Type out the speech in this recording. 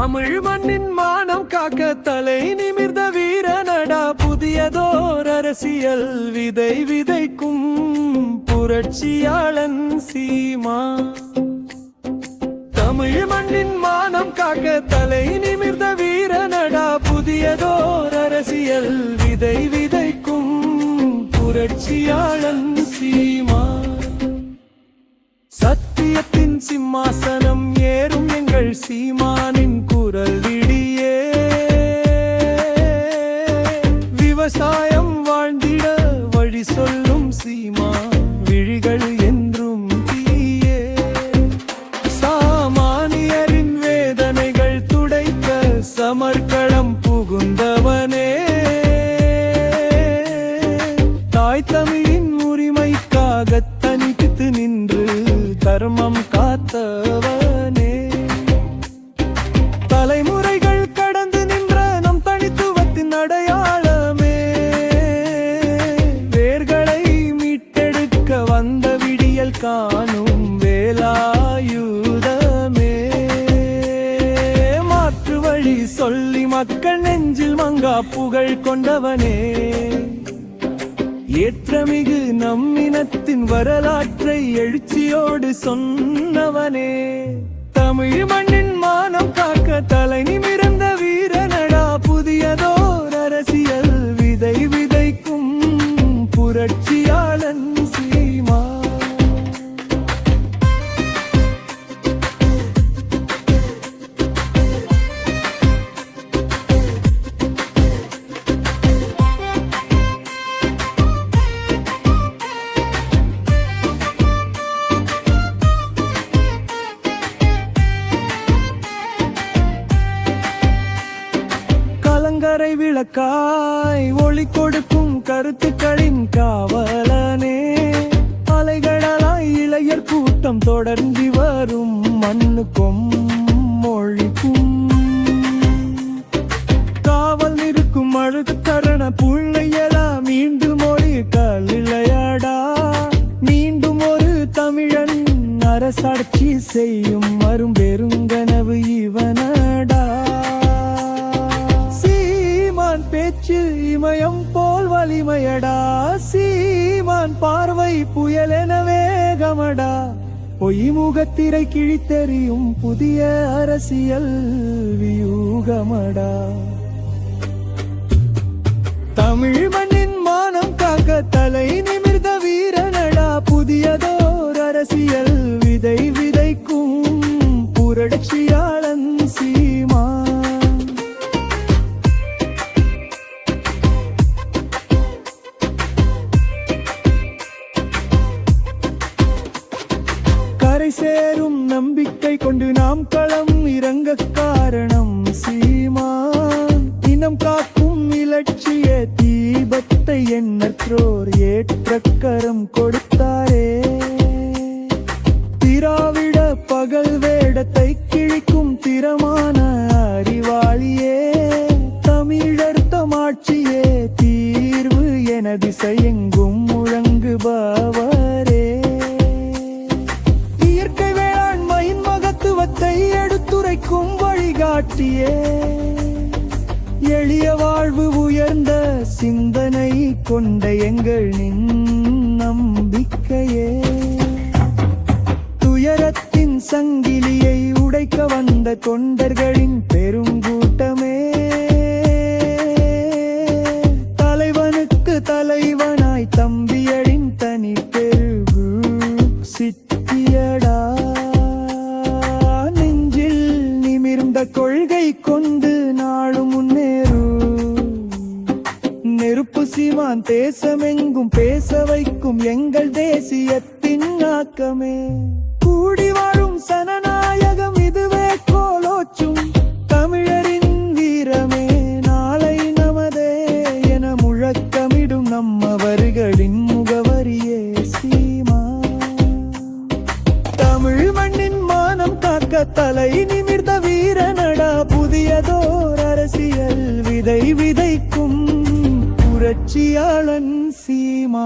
தமிழ் மண்ணின் மானம் காக்க தலை நிமிர்ந்த வீரனடா. புதியதோர் அரசியல் விதை விதைக்கும் புரட்சியாளன் சீமா. தமிழ் மண்ணின் மானம் காக்க தலை நிமிர்ந்த வீரனடா. புதியதோர் அரசியல் விதை விதைக்கும் புரட்சியாளன் சீமா. சத்தியத்தின் சிம்மாசனம் ஏறும் எங்கள் சீமான. சொல்லி மக்கள் நெஞ்சில் மங்கா புகழ் கொண்டவனே. ஏற்றமிகு நம்மினத்தின் வரலாற்றை எழுச்சியோடு சொன்னவனே. தமிழ் மண்ணின் மானம் காக்க தலை நிமிர்ந்த வீரனடா. புதியதோர் அரசியல் விதை விதை விளக்காய் ஒளி கொடுக்கும் கருத்துக்களின் காவலனே. அலைகளாய் இளையர் கூட்டம் தொடர்ந்து வரும் மண்ணுக்கும் மொழிக்கும் காவல் இருக்கும் அழுது தரண புள்ளையலா மீண்டும் மொழி கல்லையாடா மீண்டும் ஒரு தமிழன் அரசாட்சி செய்யும் இமயம் போல் வலிமையடா. சீமான் பார்வை புயலென வேகமடா. பொய்முகத்திரை கிழித்தெறியும் புதிய அரசியல் வியூகமடா. தமிழ் மண்ணின் மானம் காக்க சேரும் நம்பிக்கை கொண்டு நாம் களம் இறங்க காரணம் சீமான். இனம் காக்கும் இலட்சிய தீபத்தை எண்ணற்றோர் ஏற்ற கரம் கொடுத்தாரே. திராவிட பகல் வேடத்தை கிழிக்கும் திறமான அறிவாளியே. தமிழர் தமாட்சியே தீர்வு என திசையெங்கும் முழங்குவார் வழிகாட்டியே எளிய வாழ்வு உயர்ந்த சிந்தனை கொண்ட எங்கள் நின் நம்பிக்கையே துயரத்தின் சங்கிலியை உடைக்க வந்த தொண்டர்களின் பெரும் தான் தேசமெங்கும் பேச வைக்கும் எங்கள் தேசியத்தின் ஆக்கமே. கூடி வாழும் சனநாயகம் இதுவே கோலோச்சும். தமிழரின் வீரமே நாளை நமதே என முழக்கமிடும் நம்மவர்களின் முகவரியே சீமா. தமிழ் மண்ணின் மானம் காக்க தலை நிமிர்ந்த அரசியல் விதை விதைக்கும் புரட்சியாளன் சீமா